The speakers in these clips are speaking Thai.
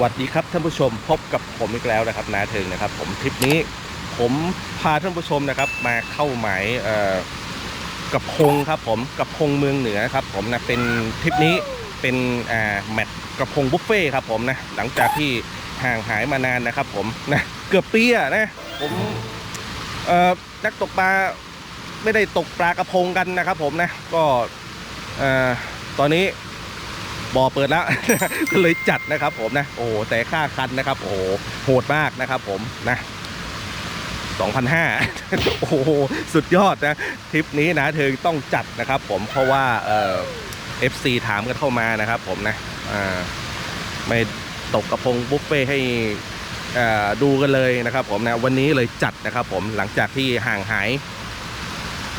วัสดีครับท่านผู้ชมพบกับผมอีกแล้วนะครับนาเทิงนะครับ ผมทริปนี้ผมพาท่านผู้ชมนะครับมาเข้าหมายกับพงครับผมกับพงเมืองเหนือครับผมนะเป็นทริปนี้เป็นแมตช์กระพงบุฟเฟ่ครับผมนะหลังจากที่ห่างหายมานานนะครับผมนะเกือบปีอะนะผมนักตกปลาไม่ได้ตกปลากระพงกันนะครับผมนะก็ตอนนี้ บ่อเปิดแล้ว ก็เลยจัดนะครับผมนะ โอ้แต่ค่าคันนะครับ โอ้โหโหดมากนะครับผมนะ2,500โอ้โห สุดยอดนะ ทริปนี้นะเธอต้องจัดนะครับผมเพราะว่าเอ่อฟซีถามกันเข้ามานะครับผมนะอ่าไม่ตกกระพงบุฟเฟ่ให้อ่าดูกันเลยนะครับผมนะ วันนี้เลยจัดนะครับผมหลังจากที่ห่างหาย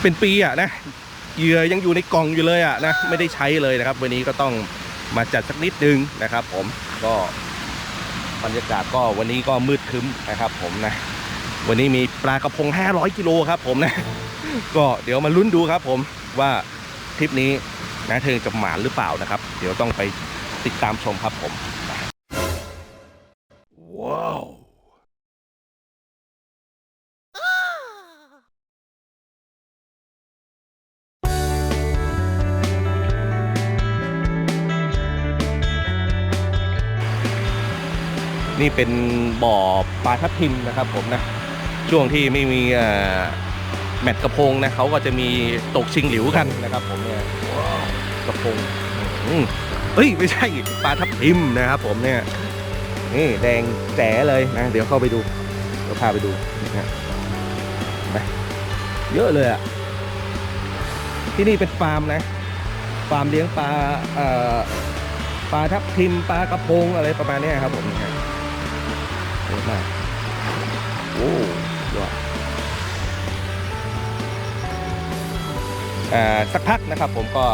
เป็นปีอะนะเหยื่อยังอยู่ในกล่องอยู่เลยอะนะ ไม่ได้ใช้เลยนะครับ วันนี้ก็ต้อง มาจัดสักนิดนึงนะครับ ผมก็บรรยากาศก็วันนี้ก็มืดครึ้มนะครับ ผมนะวันนี้มีปลากระพง 500 กิโลครับผมนะ ก็เดี๋ยวมาลุ้นดูครับ ผมว่าทริปนี้นะเธอจะหมานหรือเปล่านะครับ เดี๋ยวต้องไปติดตามชมครับผม นี่เป็นบ่อปลาทับทิมนะครับผมนะช่วงที่ไม่มีแมตช์กระพงนะเขาก็จะมีตกชิงหลิวกันนะครับผมเนี่ยกระพงอืมเฮ้ยไม่ใช่ปลาทับทิมนะครับผมเนี่ยนี่แดงแจ๋เลยนะเดี๋ยวเข้าไปดูเดี๋ยวพาไปดูนะเห็นไหมเยอะเลยอะ่ะที่นี่เป็นฟาร์มนะฟาร์มเลี้ยงปลาปลาทับทิมปลากระพงอะไรประมาณนี้ครับผม เยอะมากโอ้ยอดสักพักนะครับผมก็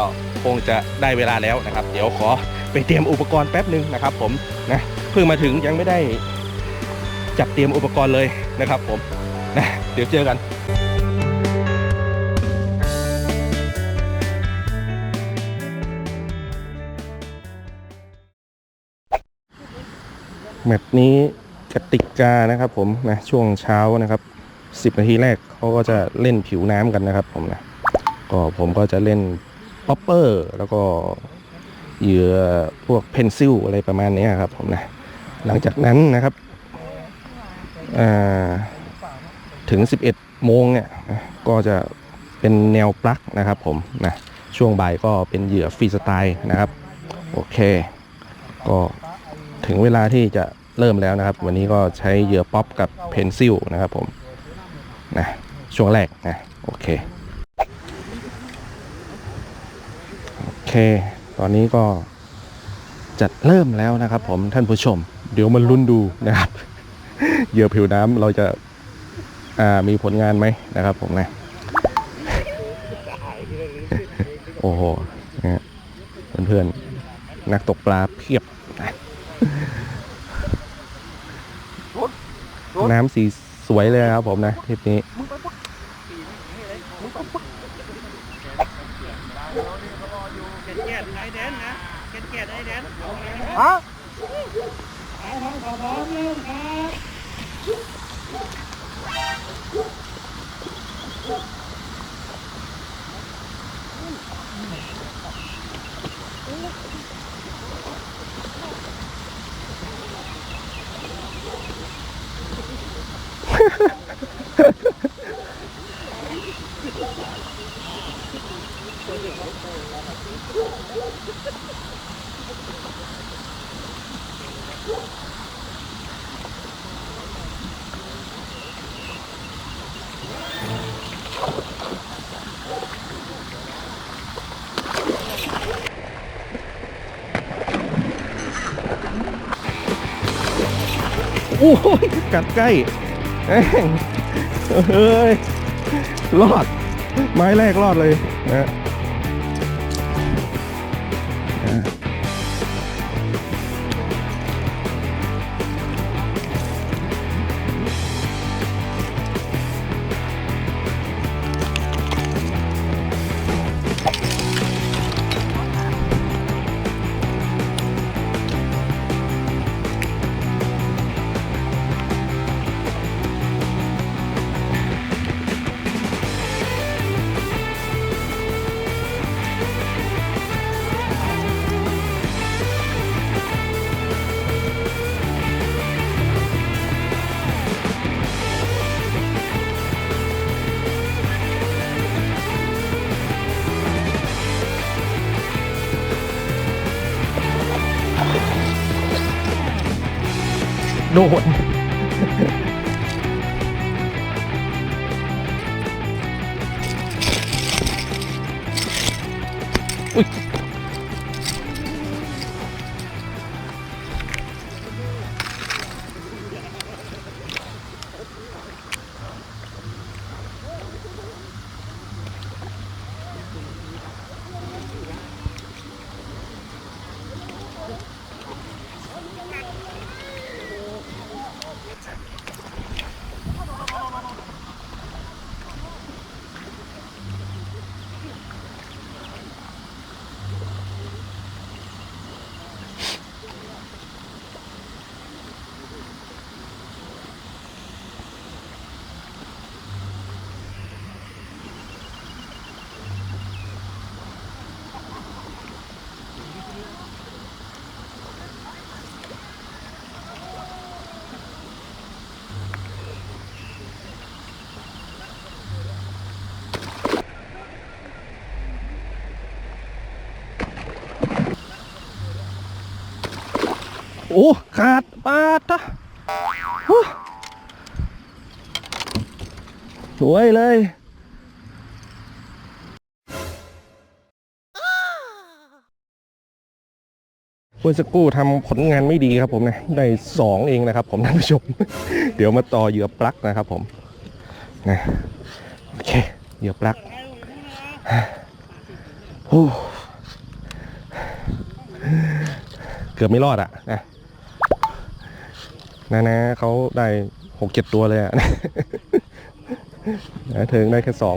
คงจะได้เวลาแล้วนะครับ เดี๋ยวขอไปเตรียมอุปกรณ์แป๊บหนึ่งนะครับ ผมนะเพิ่งมาถึงยังไม่ได้จับเตรียมอุปกรณ์เลยนะครับ ผมนะเดี๋ยวเจอกันแมตช์นี้ กติกานะครับผมนะช่วงเช้านะครับ 10 นาทีแรกเขาก็จะเล่นผิวน้ำกันนะครับผมนะก็ผมก็จะเล่นป๊อปเปอร์แล้วก็เหยื่อพวกเพนซิลอะไรประมาณนี้ครับผมนะหลังจากนั้นนะครับอ่าถึง 11 โมงเนี่ยก็จะเป็นแนวปลั๊กนะครับผมนะช่วงบ่ายก็เป็นเหยื่อฟรีสไตล์นะครับ โอเค ก็ถึงเวลาที่จะ เริ่มแล้วนะครับ วันนี้ก็ใช้เหยื่อป๊อปกับเพนซิลนะครับผมนะช่วงแรกนะโอเคโอเค ตอนนี้ก็จัดเริ่มแล้วนะครับ ผมท่านผู้ชม เดี๋ยวมาลุ้นดูนะครับเหยื่อผิวน้ำเราจะอ่ามีผลงานไหมนะครับ ผมนะโอ้โหนะเพื่อนๆนักตกปลาเพียบนะ น้ำสีสวยเลยนะครับผมนะทริปนี้ โอ้ยกัดใกล้แองเฮ้ยรอด ไม้แรกรอดเลยนะ อุ๊ โอ้ขาดปาดทะสวยเลยเมื่อสักครู่ทำผลงานไม่ดีครับผมนะได้สองเองนะครับ ผมท่านผู้ชม เดี๋ยวมาต่อเหยื่อปลั๊กนะครับผมนะโอเคเหยื่อปลั๊กโอ้เกือบไม่รอดอะนะ นะนะเขาได้หกเจ็ดตัวเลยอะนะเถิงได้แค่สอง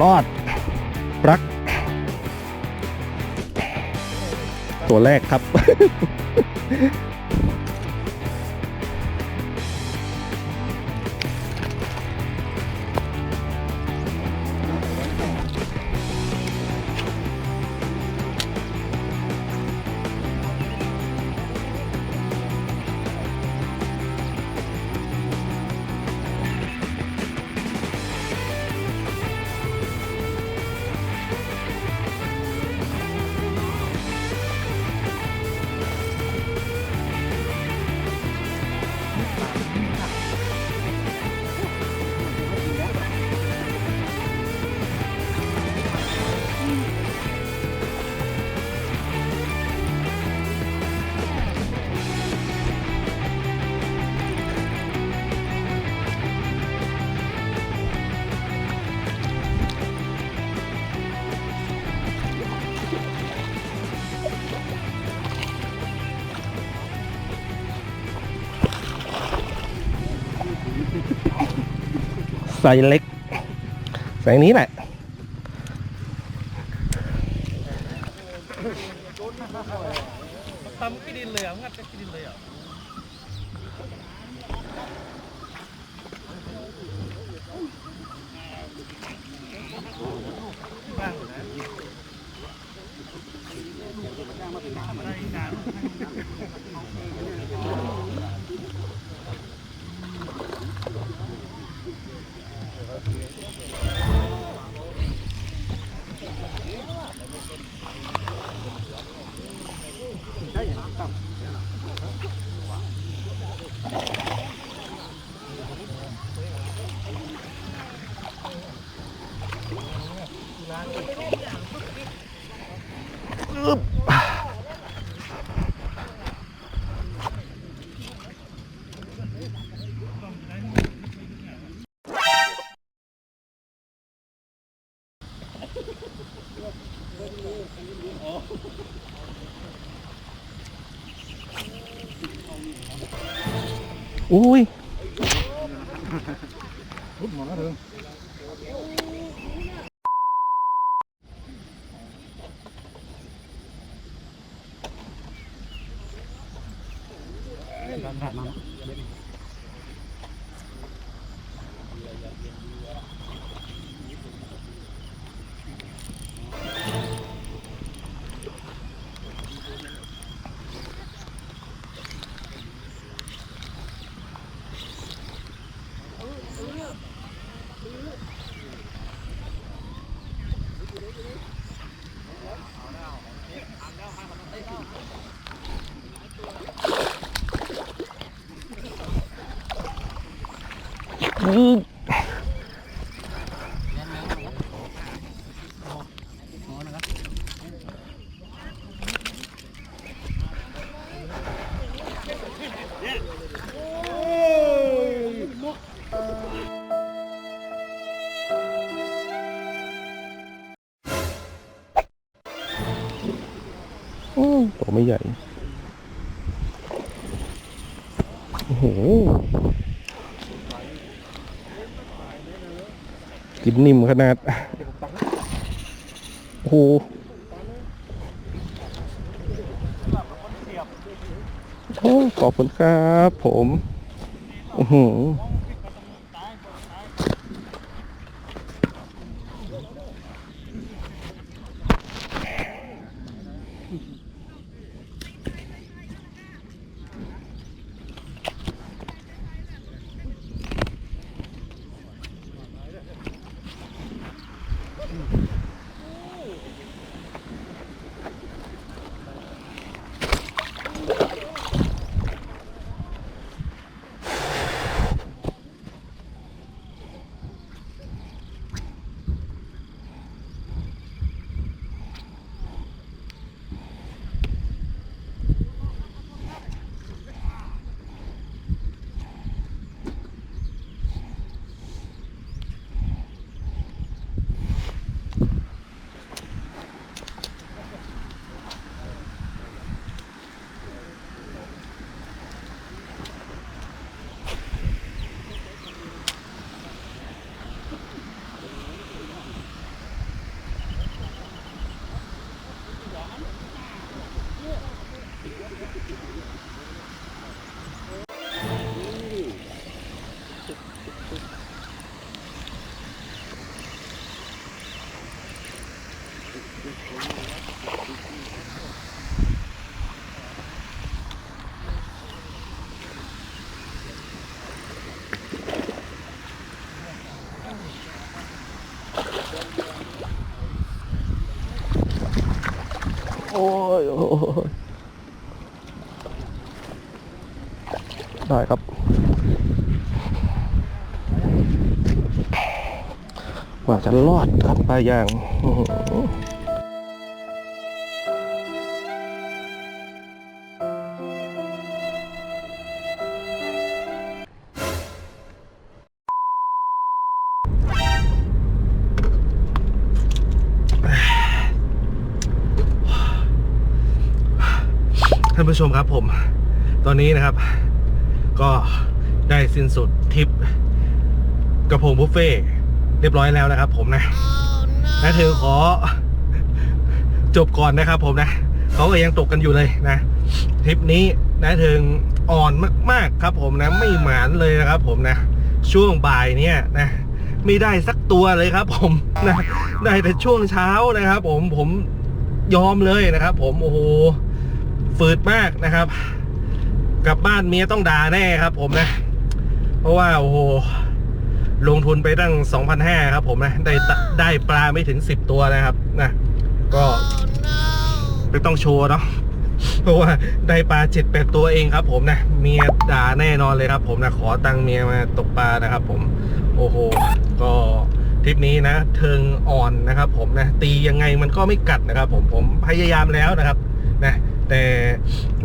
รอด รัก ตัวแรกครับ ใส่เล็กใส่นี้แหละ อุ้ย ตัวไม่ใหญ่ โอ้โห กินนิ่มขนาด โอ้โหโอ้ขอบคุณครับผม อือหือ โอ้ยโอ้ยได้ครับ ว่าจะรอดครับปลายาง ผู้ชมครับผม ตอนนี้นะครับ ก็ได้สิ้นสุดทริปกระพงบุฟเฟ่ต์เรียบร้อยแล้วนะครับผมนะนะเธอขอจบก่อนนะครับผมนะเขาก็ยังตกกันอยู่เลยนะทริปนี้นะเธออ่อนมาก ๆ ครับผมนะ ไม่หมานเลยนะครับผมนะ ช่วงบ่ายเนี่ยนะไม่ได้สักตัวเลยครับ ผมนะได้แต่ช่วงเช้านะครับ ผมผมยอมเลยนะครับ ผมโอ้โห ฝืดมากนะครับ กลับบ้านเมียต้องด่าแน่ครับ ผมนะ เพราะว่าโอ้โหลงทุนไปตั้ง 2,500 ครับผมนะ ได้ตะได้ปลาไม่ถึง 10 ตัวนะครับนะก็ไม่ต้องโชว์เนาะเพราะว่าได้ปลา7 8ตัวเองครับ ผมนะเมียด่าแน่นอนเลยครับ ผมนะขอตังค์เมียมาตกปลานะครับ ผมโอ้โหก็ทริปนี้นะเทิงอ่อนนะครับ ผมนะตียังไงมันก็ไม่กัดนะครับ ผมผมพยายามแล้วนะครับ นะ แต่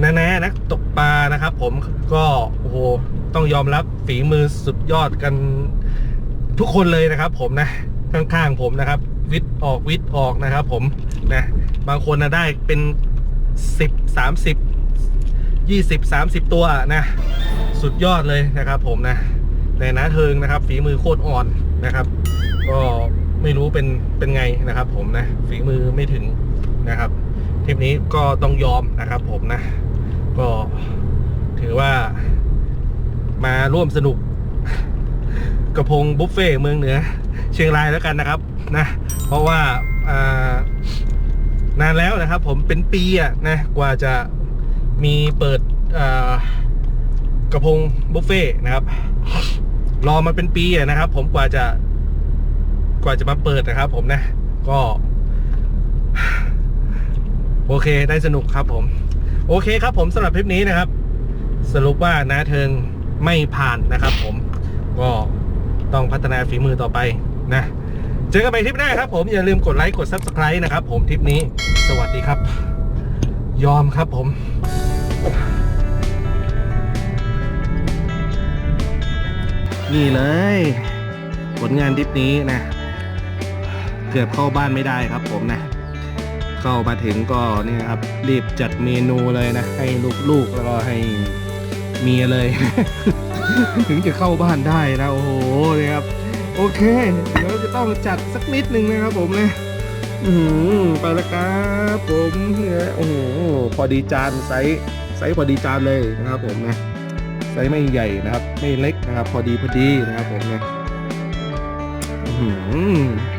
นะนะนักตกปลานะครับ ผมก็โอ้โหต้องยอมรับฝีมือสุดยอดกันทุกคนเลยนะครับ ผมนะข้างๆผมนะครับ วิทย์ออกวิทย์ออกนะครับ ผมนะบางคนนะได้เป็นสิบสามสิบยี่สิบสามสิบตัวนะ สุดยอดเลยนะครับ ผมนะแต่นะเทิงนะครับ ฝีมือโคตรอ่อนนะครับ ก็ไม่รู้เป็นเป็นไงนะครับ ผมนะฝีมือไม่ถึงนะครับ ทริปนี้ก็ต้องยอมนะครับผมนะ ก็ถือว่ามาร่วมสนุกกระพงบุฟเฟ่เมืองเหนือ เชียงรายแล้วกันนะครับนะเพราะว่าานานแล้วนะครับ ผมเป็นปีอะนะกว่าจะมีเปิดกระพงบุฟเฟ่นะครับ รอมาเป็นปีอะนะครับ ผมกว่าจะกว่าจะมาเปิดนะครับ ผมนะ ก็ เคได้สนุกครับผม โอเคครับผมสำหรับคลิปนี้นะครับ สรุปว่านาเทิงไม่ผ่านนะครับ ผมก็ต้องพัฒนาฝีมือต่อไปนะ เจอกันใหม่ทริปหน้าครับผมอย่าลืมกดไลค์กด Subscribe นะครับ ผมทริปนี้สวัสดีครับ ยอมครับผมนี่เลย ผลงานทริปนี้นะ เกือบเข้าบ้านไม่ได้ครับผมนะ เข้ามาถึงก็เนี่ยครับ รีบจัดเมนูเลยนะ ให้ลูกๆแล้วก็ให้เมียเลย ถึงจะเข้าบ้านได้นะ โอ้โหเนี่ยครับ โอเค เดี๋ยวจะต้องจัดสักนิดนึงนะครับผมนะอือหือไปแล้วครับผมเนี่ยโอ้โหพอดีจานไซส์ไซส์พอดีจานเลยนะครับผมนะไซส์ไม่ใหญ่นะครับ ไม่เล็กนะครับ พอดีพอดีนะครับผมเนะอื้อหือ